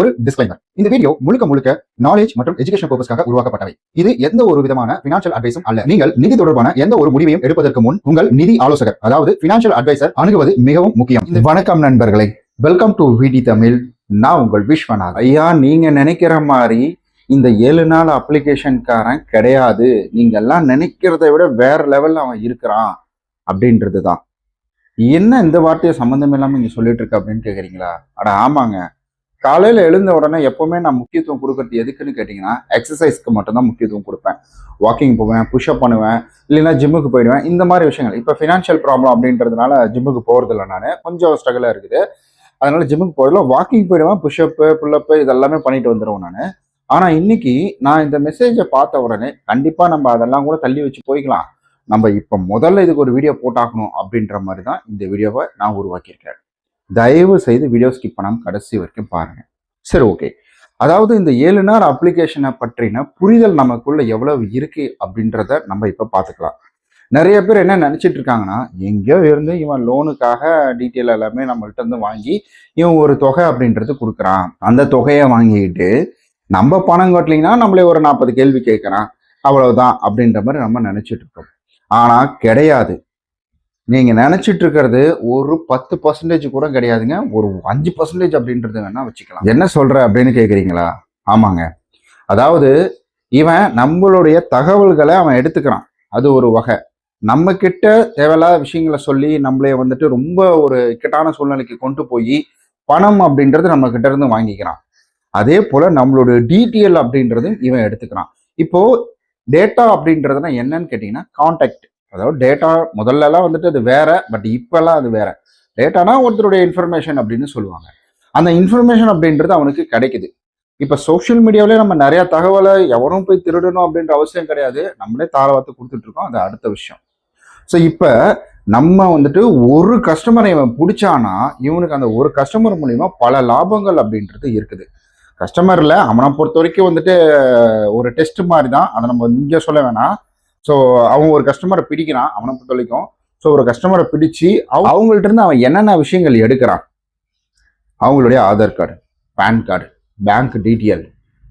ஒரு டிஸ்க்ளைமர் இந்த வீடியோ முழுக்க முழுக்க நாலேஜ் மற்றும் எஜுகேஷன் பர்பஸ்க்காக உருவாக்கப்பட்டவை. இது எந்த ஒரு விதமான பினான்சியல் அட்வைஸும் அல்ல. நீங்கள் நிதி தொடர்பான எந்த ஒரு முடிவையும் எடுப்பதற்கு முன் உங்கள் நிதி ஆலோசகர் அதாவது பினான்சியல் அட்வைசர் அணுகுவது மிகவும் முக்கியம். வணக்கம் நண்பர்களே. வெல்கம் டு விடி தமிழ் நான் உங்கள் விஸ்வநாத் ஐயா நீங்க நினைக்கிற மாதிரி இந்த ஏழு நாள் அப்ளிகேஷன்காரன் கிடையாது. நீங்க எல்லாம் விட வேற லெவலில் அவன் இருக்கிறான் அப்படின்றது தான் என்ன இந்த வார்த்தையை சம்மந்தம் இல்லாமல் நீங்கள் சொல்லிட்டு இருக்க அப்படின்னு கேட்குறீங்களா அட ஆமாங்க. காலையில் எழுந்த உடனே எப்போவுமே நான் முக்கியத்துவம் கொடுக்கறது எதுக்குன்னு கேட்டிங்கன்னா எக்ஸசைஸ்க்கு மட்டும்தான் முக்கியத்துவம் கொடுப்பேன். வாக்கிங் போவேன் புஷ்அப் பண்ணுவேன் இல்லைன்னா ஜிம்முக்கு போயிடுவேன். இந்த மாதிரி விஷயங்கள். இப்போ ஃபினான்ஷியல் ப்ராப்ளம் அப்படின்றதுனால ஜிம்முக்கு போகிறதில்ல நான். கொஞ்சம் ஸ்ட்ரகிளாக இருக்குது. அதனால ஜிம்முக்கு போகிறதுல வாக்கிங் போயிடுவேன் புஷ்அப்பு புல்லப்பு இதெல்லாமே பண்ணிட்டு வந்துடுவேன் நான். ஆனால் இன்னைக்கு நான் இந்த மெசேஜை பார்த்த உடனே கண்டிப்பாக நம்ம அதெல்லாம் கூட தள்ளி வச்சு போய்க்கலாம். நம்ம இப்போ முதல்ல இதுக்கு ஒரு வீடியோ போட்டாக்கணும் அப்படின்ற மாதிரி தான் இந்த வீடியோவை நான் உருவாக்கியிருக்கேன் தயவு செய்து வீடியோ ஸ்கிப் பண்ணாமல் கடைசி வரைக்கும் பாருங்க. சரி ஓகே அதாவது இந்த ஏழு நாள் அப்ளிகேஷனை பற்றின புரிதல் நமக்குள்ள எவ்வளவு இருக்கு அப்படின்றத நம்ம இப்போ பார்த்துக்கலாம். நிறைய பேர் என்ன நினைச்சிட்டு இருக்காங்கன்னா எங்கேயோ இருந்து இவன் லோனுக்காக டீட்டெயில் எல்லாமே நம்மள்ட்ட இருந்து வாங்கி இவன் ஒரு தொகை அப்படின்றது கொடுக்குறான். அந்த தொகையை வாங்கிட்டு நம்ம பணம் கட்டலைன்னா நம்மளே ஒரு நாற்பது கேள்வி கேட்குறான். அவ்வளவுதான் அப்படின்ற மாதிரி நம்ம நினைச்சிட்டு இருக்கோம். ஆனா கிடையாது. நீங்கள் நினச்சிட்டு இருக்கிறது ஒரு பத்து பர்சன்டேஜ் கூட கிடையாதுங்க. ஒரு அஞ்சு பர்சன்டேஜ் அப்படின்றது வேணா வச்சுக்கலாம். என்ன சொல்கிற அப்படின்னு கேட்குறீங்களா ஆமாங்க. அதாவது இவன் நம்மளுடைய தகவல்களை அவன் எடுத்துக்கிறான். அது ஒரு வகை. நம்ம கிட்ட தேவையில்லாத விஷயங்களை சொல்லி நம்மளே வந்துட்டு ரொம்ப ஒரு இக்கட்டான சூழ்நிலைக்கு கொண்டு போய் பணம் அப்படின்றது நம்ம கிட்ட இருந்து வாங்கிக்கிறான். அதே போல நம்மளுடைய டீட்டெயில் அப்படின்றதும் இவன் எடுத்துக்கிறான். இப்போ டேட்டா அப்படின்றதுனா என்னன்னு கேட்டிங்கன்னா கான்டாக்ட் அதாவது டேட்டா முதல்லலாம் வந்துட்டு அது வேற பட் இப்போல்லாம் அது வேற. டேட்டானா ஒருத்தருடைய இன்ஃபர்மேஷன் அப்படின்னு சொல்லுவாங்க. அந்த இன்ஃபர்மேஷன் அப்படின்றது அவனுக்கு கிடைக்குது. இப்போ சோஷியல் மீடியாவிலே நம்ம நிறைய தகவலை எவரும் போய் திருடணும் அப்படின்ற அவசியம் கிடையாது. நம்மளே தாரவாத்து கொடுத்துட்டு இருக்கோம். அது அடுத்த விஷயம். ஸோ இப்போ நம்ம வந்துட்டு ஒரு கஸ்டமரை இவன் பிடிச்சானா இவனுக்கு அந்த ஒரு கஸ்டமர் மூலிமா பல லாபங்கள் அப்படின்றது இருக்குது. கஸ்டமரில் அவனை பொறுத்த வரைக்கும் வந்துட்டு ஒரு டெஸ்ட் மாதிரி தான். அதை நம்ம இங்கே சொல்ல வேணாம். ஸோ அவன் ஒரு கஸ்டமரை பிடிக்கிறான் அவனை பொறுத்த வரைக்கும். ஸோ ஒரு கஸ்டமரை பிடிச்சி அவ- அவங்கள்ட்ட இருந்து அவன் என்னென்ன விஷயங்கள் எடுக்கிறான்? அவங்களுடைய Aadhaar card pan card bank detail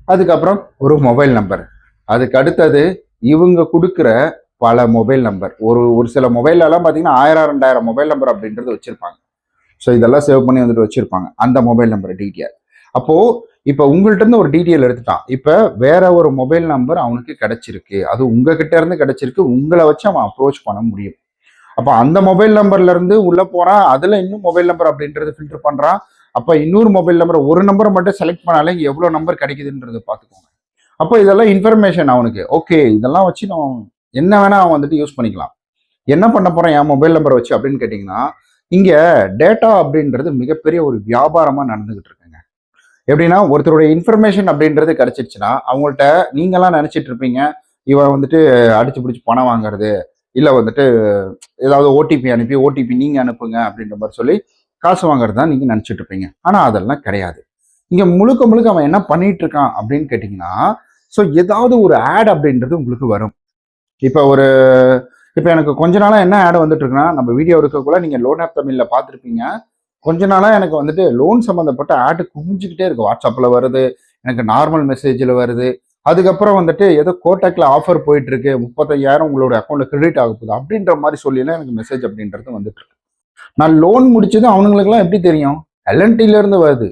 அதுக்கப்புறம் ஒரு மொபைல் நம்பர் அதுக்கு அடுத்தது இவங்க கொடுக்குற பல மொபைல் நம்பர் ஒரு ஒரு சில மொபைலெல்லாம் பார்த்தீங்கன்னா ஆயிரம் ரெண்டாயிரம் மொபைல் நம்பர் அப்படின்றது வச்சுருப்பாங்க. ஸோ இதெல்லாம் சேவ் பண்ணி வந்துட்டு வச்சுருப்பாங்க. அந்த மொபைல் நம்பர் டீட்டெயில் அப்போ இப்போ உங்கள்கிட்ட இருந்து ஒரு டீட்டெயில் எடுத்துட்டான். இப்போ வேற ஒரு மொபைல் நம்பர் அவனுக்கு கிடைச்சிருக்கு. அது உங்ககிட்ட இருந்து கிடைச்சிருக்கு. உங்களை வச்சு அவன் அப்ரோச் பண்ண முடியும். அப்போ அந்த மொபைல் நம்பர்ல இருந்து உள்ள போறான். அதுல இன்னும் மொபைல் நம்பர் அப்படின்றது ஃபில்டர் பண்றான். அப்போ இன்னொரு மொபைல் நம்பர் ஒரு நம்பரை மட்டும் செலக்ட் பண்ணாலே எவ்வளோ நம்பர் கிடைக்குதுன்றது பார்த்துக்கோங்க. அப்போ இதெல்லாம் இன்ஃபர்மேஷன் அவனுக்கு. ஓகே இதெல்லாம் வச்சு நம்ம என்ன வேணா அவன் வந்துட்டு யூஸ் பண்ணிக்கலாம். என்ன பண்ண போறேன் என் மொபைல் நம்பர் வச்சு அப்படின்னு கேட்டிங்கன்னா இங்க டேட்டா அப்படின்றது மிகப்பெரிய ஒரு வியாபாரமா நடந்துகிட்டு இருக்கு. எப்படின்னா ஒருத்தருடைய இன்ஃபர்மேஷன் அப்படின்றது கிடைச்சிருச்சுன்னா அவங்கள்ட்ட நீங்களாம் நினைச்சிட்டு இருப்பீங்க இவன் வந்துட்டு அடிச்சு பிடிச்சி பணம் வாங்குறது இல்லை வந்துட்டு ஏதாவது ஓடிபி அனுப்பி ஓடிபி நீங்கள் அனுப்புங்க அப்படின்ற மாதிரி சொல்லி காசு வாங்குறது தான் நீங்கள் நினச்சிட்டு இருப்பீங்க. ஆனால் அதெல்லாம் கிடையாது. இங்கே முழுக்க முழுக்க அவன் என்ன பண்ணிட்டு இருக்கான் அப்படின்னு கேட்டிங்கன்னா ஸோ ஏதாவது ஒரு ஆட் அப்படின்றது உங்களுக்கு வரும். இப்போ ஒரு இப்போ எனக்கு கொஞ்ச நாளாக என்ன ஆட் வந்துட்டு இருக்குன்னா நம்ம வீடியோ இருக்கக்குள்ள நீங்கள் லோன் ஆப் தமிழில் பார்த்துருப்பீங்க. கொஞ்ச நாளாக எனக்கு வந்துட்டு லோன் சம்மந்தப்பட்ட ஆட் குமிஞ்சிக்கிட்டே இருக்கு. வாட்ஸ்அப்பில் வருது எனக்கு நார்மல் மெசேஜில் வருது. அதுக்கப்புறம் வந்துட்டு ஏதோ கோட்டக்கில் ஆஃபர் போயிட்டுருக்கு. முப்பத்தையாயிரம் உங்களோட அக்கௌண்ட்டில் கிரெடிட் ஆக போகுது அப்படின்ற மாதிரி சொல்லிலாம் எனக்கு மெசேஜ் அப்படின்றது வந்துட்டு நான் லோன் முடிச்சதும் அவனுங்களுக்குலாம் எப்படி தெரியும்? எல்என்டில இருந்து வருது.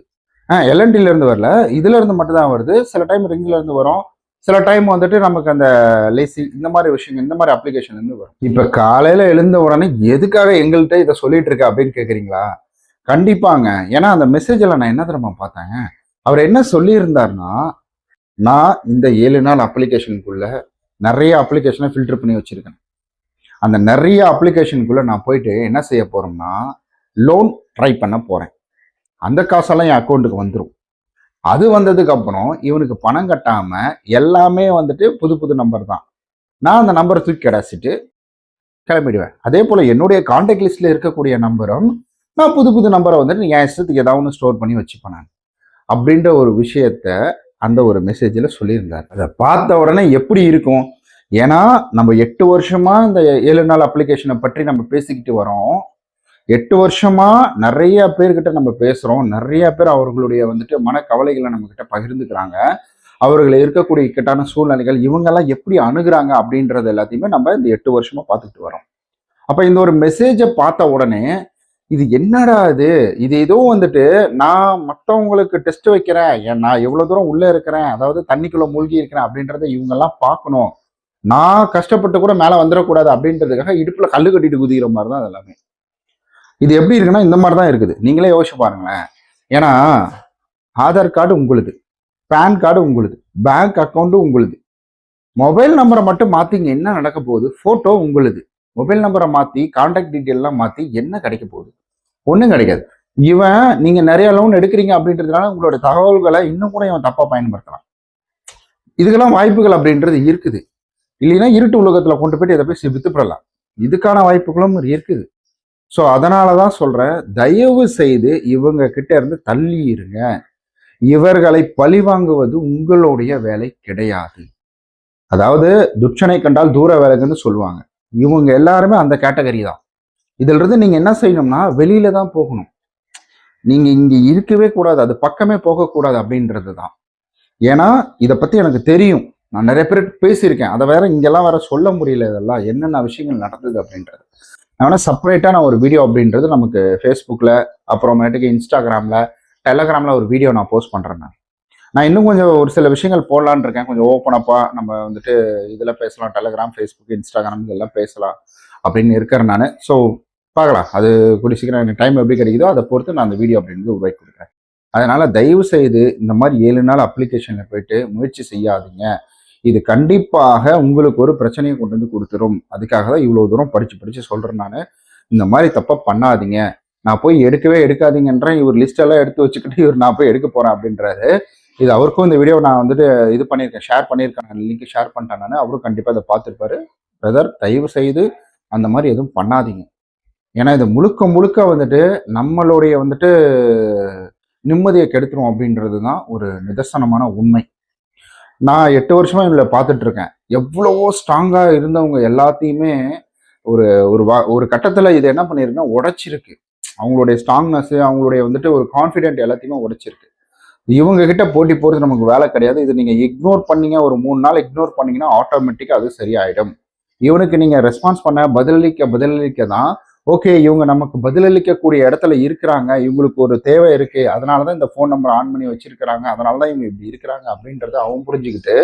ஆ எல்என்டிலேருந்து வரல. இதுலேருந்து மட்டும்தான் வருது. சில டைம் ரிங்கிலேருந்து வரும். சில டைம் வந்துட்டு நமக்கு அந்த லேசி இந்த மாதிரி விஷயங்கள் இந்த மாதிரி அப்ளிகேஷன் இருந்து வரும். இப்போ காலையில் எழுந்த உடனே எதுக்காக எங்கள்கிட்ட இதை சொல்லிட்டு இருக்க அப்படின்னு கேட்குறீங்களா கண்டிப்பாங்க. ஏன்னா அந்த மெசேஜில் நான் என்ன தெரியுமா பார்த்தேங்க அவர் என்ன சொல்லியிருந்தாருன்னா நான் இந்த ஏழு நாள் அப்ளிகேஷனுக்குள்ள நிறைய அப்ளிகேஷனை ஃபில்டர் பண்ணி வச்சுருக்கேன். அந்த நிறைய அப்ளிகேஷனுக்குள்ளே நான் போயிட்டு என்ன செய்ய போகிறோம்னா லோன் ட்ரை பண்ண போகிறேன் அந்த காசெல்லாம் என் அக்கௌண்ட்டுக்கு வந்துடும் அது வந்ததுக்கப்புறம் இவனுக்கு பணம் கட்டாமல் எல்லாமே வந்துட்டு புது புது நம்பர் தான். நான் அந்த நம்பரை தூக்கி கிடச்சிட்டு கிளம்பிடுவேன். அதே போல் என்னுடைய கான்டாக்ட் லிஸ்ட்டில் இருக்கக்கூடிய நம்பரும் நான் புது புது நம்பரை வந்துட்டு என் இஷ்டத்துக்கு ஏதாவது ஒன்று ஸ்டோர் பண்ணி வச்சுப்பேன் நான். அப்படின்ற ஒரு விஷயத்த அந்த ஒரு மெசேஜில் சொல்லியிருந்தார். அதை பார்த்த உடனே எப்படி இருக்கும்? ஏன்னா நம்ம எட்டு வருஷமா இந்த ஏழு நாள் அப்ளிகேஷனை பற்றி நம்ம பேசிக்கிட்டு வரோம். எட்டு வருஷமா நிறைய பேர்கிட்ட நம்ம பேசுகிறோம் நிறைய பேர் அவர்களுடைய வந்துட்டு மனக்கவலைகளை நம்ம கிட்ட பகிர்ந்துக்கிறாங்க. அவர்கள் இருக்கக்கூடிய இக்கட்டான சூழ்நிலைகள் இவங்கெல்லாம் எப்படி அணுகிறாங்க அப்படின்றது எல்லாத்தையுமே நம்ம இந்த எட்டு வருஷமா பார்த்துக்கிட்டு வரோம். அப்போ இந்த ஒரு மெசேஜை பார்த்த உடனே இது என்னடா இது? இது ஏதோ வந்துட்டு நான் மற்றவங்களுக்கு டெஸ்ட் வைக்கிறேன். நான் எவ்வளவு தூரம் உள்ள இருக்கிறேன்? அதாவது தண்ணிக்குள்ள மூழ்கி இருக்கிறேன் அப்படின்றத இவங்கெல்லாம் பார்க்கணும். நான் கஷ்டப்பட்டு கூட மேலே வந்துடக்கூடாது அப்படின்றதுக்காக இடுப்புல கல்லு கட்டிட்டு குதிக்கிற மாதிரி தான் எல்லாமே இது எப்படி இருக்குன்னா இந்த மாதிரி தான் இருக்குது. நீங்களே யோசிச்சு பாருங்களேன். ஏன்னா ஆதார் கார்டு உங்களுது. பேன் கார்டு உங்களுது. பேங்க் அக்கௌண்ட்டும் உங்களுது. மொபைல் நம்பரை மட்டும் மாத்திங்க என்ன நடக்க போகுது? போட்டோ உங்களுது. மொபைல் நம்பரை மாத்தி கான்டாக்ட் டீட்டெயிலாம் மாத்தி என்ன கிடைக்க போகுது? ஒன்றும் கிடைக்காது. இவன் நீங்க நிறைய லோன் எடுக்கிறீங்க அப்படின்றதுனால உங்களோட தகவல்களை இன்னும் கூட இவன் தப்பா பயன்படுத்தலாம் இதுக்கெல்லாம் வாய்ப்புகள் அப்படின்றது இருக்குது. இல்லைன்னா இருட்டு உலகத்துல கொண்டு போயிட்டு இதை போய் வித்துப்படலாம் இதுக்கான வாய்ப்புகளும் இருக்குது. ஸோ அதனால தான் சொல்றேன் தயவு செய்து இவங்க கிட்ட இருந்து தள்ளி இருங்க இவர்களை பழிவாங்குவது உங்களுடைய வேலை கிடையாது. அதாவது துட்சனை கண்டால் தூர வேலைன்னு சொல்லுவாங்க. இவங்க எல்லாருமே அந்த கேட்டகரி தான். இதிலிருந்து நீங்க என்ன செய்யணும்னா வெளியில தான் போகணும். நீங்க இங்க இருக்கவே கூடாது. அது பக்கமே போகக்கூடாது அப்படின்றது தான். ஏன்னா இதை பத்தி எனக்கு தெரியும். நான் நிறைய பேர் பேசியிருக்கேன். அதை வேற இங்கெல்லாம் வேற சொல்ல முடியல இதெல்லாம். என்னென்ன விஷயங்கள் நடந்தது அப்படின்றது. நான் வேணா நான் ஒரு வீடியோ அப்படின்றது நமக்கு ஃபேஸ்புக்கில் அப்புறமேட்டுக்கு இன்ஸ்டாகிராமில் டெலகிராமில் ஒரு வீடியோ நான் போஸ்ட் பண்ணுறேன் நான். நான் இன்னும் கொஞ்சம் ஒரு சில விஷயங்கள் போடலான்னு இருக்கேன். கொஞ்சம் ஓப்பன் அப்பாக நம்ம வந்துட்டு இதில் பேசலாம். டெலகிராம் ஃபேஸ்புக் இன்ஸ்டாகிராம் இதெல்லாம் பேசலாம் அப்படின்னு இருக்கிறேன் நான். ஸோ பார்க்கலாம். அது கூடிய சீக்கிரம் எனக்கு டைம் எப்படி கிடைக்குதோ அதை பொறுத்து நான் அந்த வீடியோ அப்படின்னு உருவாக்கி கொடுக்குறேன். அதனால் தயவு செய்து இந்த மாதிரி ஏழு நாள் அப்ளிகேஷனில் போயிட்டு முயற்சி செய்யாதீங்க. இது கண்டிப்பாக உங்களுக்கு ஒரு பிரச்சனையை கொண்டு வந்து கொடுத்துரும். அதுக்காக தான் இவ்வளோ தூரம் படித்து படித்து சொல்கிறேன் நான். இந்த மாதிரி தப்பாக பண்ணாதீங்க. நான் போய் எடுக்கவே எடுக்காதீங்கன்றேன். இவர் லிஸ்ட் எல்லாம் எடுத்து வச்சுக்கிட்டு இவர் நான் போய் எடுக்க போறேன் அப்படின்றாரு. இது அவருக்கும் இந்த வீடியோ நான் வந்துட்டு இது பண்ணியிருக்கேன் ஷேர் பண்ணியிருக்கேன். லிங்க் ஷேர் பண்ணிட்டேன் நான். அவரும் கண்டிப்பாக இதை பார்த்துருப்பாரு. பிரதர் தயவு செய்து அந்த மாதிரி எதுவும் பண்ணாதீங்க. ஏன்னா இது முழுக்க முழுக்க வந்துட்டு நம்மளுடைய வந்துட்டு நிம்மதியை கெடுத்துரும் அப்படின்றது தான் ஒரு நிதர்சனமான உண்மை. நான் எட்டு வருஷமா இதில் பார்த்துட்டு இருக்கேன் எவ்வளவோ ஸ்ட்ராங்காக இருந்தவங்க எல்லாத்தையுமே ஒரு ஒரு வா ஒரு கட்டத்தில் இது என்ன பண்ணிருக்குன்னா உடைச்சிருக்கு. அவங்களுடைய ஸ்ட்ராங்னஸ் அவங்களுடைய வந்துட்டு ஒரு கான்ஃபிடென்ட் எல்லாத்தையுமே உடைச்சிருக்கு. இவங்க கிட்ட போட்டி போகிறது நமக்கு வேலை கிடையாது. இது நீங்கள் இக்னோர் பண்ணீங்க ஒரு மூணு நாள் இக்னோர் பண்ணீங்கன்னா ஆட்டோமேட்டிக்காக அது சரியாயிடும். இவனுக்கு நீங்கள் ரெஸ்பான்ஸ் பண்ண பதிலளிக்க பதிலளிக்க தான் ஓகே இவங்க நமக்கு பதிலளிக்கக்கூடிய இடத்துல இருக்கிறாங்க. இவங்களுக்கு ஒரு தேவை இருக்கு. அதனால தான் இந்த ஃபோன் நம்பர் ஆன் பண்ணி வச்சிருக்கிறாங்க. அதனால தான் இவங்க இப்படி இருக்கிறாங்க அப்படின்றத அவன் புரிஞ்சுக்கிட்டு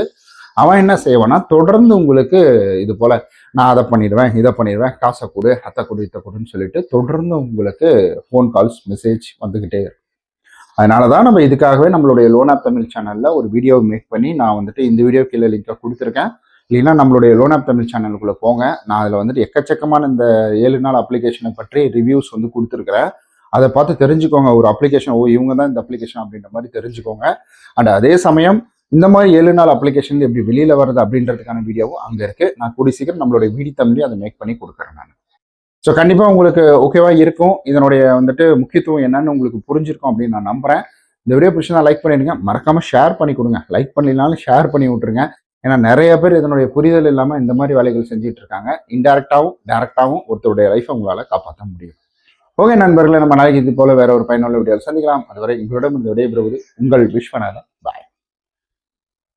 அவன் என்ன செய்வான்னா தொடர்ந்து உங்களுக்கு இது போல நான் அதை பண்ணிடுவேன் இதை பண்ணிடுவேன் காசை கொடு அத்தை கொடு இத்தை கொடுன்னு சொல்லிட்டு தொடர்ந்து உங்களுக்கு ஃபோன் கால்ஸ் மெசேஜ் வந்துக்கிட்டே இருக்கும். அதனால தான் நம்ம இதுக்காகவே நம்மளுடைய லோன் ஆப் தமிழ் சேனலில் ஒரு வீடியோ மேக் பண்ணி நான் வந்துட்டு இந்த வீடியோ கீழே லிங்க்காக கொடுத்துருக்கேன். இல்லைன்னா நம்மளுடைய லோன் ஆப் தமிழ் சேனலுக்குள்ளே போங்க. நான் அதில் வந்துட்டு எக்கச்சக்கமான இந்த ஏழு நாள் அப்ளிகேஷனை பற்றி ரிவ்யூஸ் வந்து கொடுத்துருக்குறேன். அதை பார்த்து தெரிஞ்சுக்கோங்க. ஒரு அப்ளிகேஷன் ஓ இவங்க தான் இந்த அப்ளிகேஷன் அப்படின்ற மாதிரி தெரிஞ்சுக்கோங்க. அண்ட் அதே சமயம் இந்த மாதிரி ஏழு நாள் அப்ளிகேஷன் எப்படி வெளியில் வருது அப்படின்றதுக்கான வீடியோவும் அங்கே இருக்குது நான் கூடி சீக்கிரம் நம்மளுடைய வீடி தமிழையும் அதை மேக் பண்ணி கொடுக்குறேன் நான். ஸோ கண்டிப்பாக உங்களுக்கு ஓகேவாக இருக்கும். இதனுடைய வந்துட்டு முக்கியத்துவம் என்னன்னு உங்களுக்கு புரிஞ்சிருக்கும் அப்படின்னு நான் நம்புகிறேன் இந்த வீடியோ பிடிச்சா லைக் பண்ணிடுங்க. மறக்காமல் ஷேர் பண்ணி கொடுங்க. லைக் பண்ணினாலும் ஷேர் பண்ணி விட்டுருங்க. ஏன்னா நிறைய பேர் இதனுடைய புரிதல் இல்லாமல் இந்த மாதிரி வேலைகள் செஞ்சுட்டு இருக்காங்க. இன்டெரக்டாகவும் டேரக்டாகவும் ஒருத்தருடைய லைஃப்பை உங்களால் காப்பாற்ற முடியும். ஓகே நண்பர்களை நம்ம நாளைக்கு இது போல வேற ஒரு பயனுள்ள வீடியோ சந்திக்கலாம். அதுவரை உங்களிடம் இந்த விடைபெறுவது உங்கள் விஸ்வநாதன்.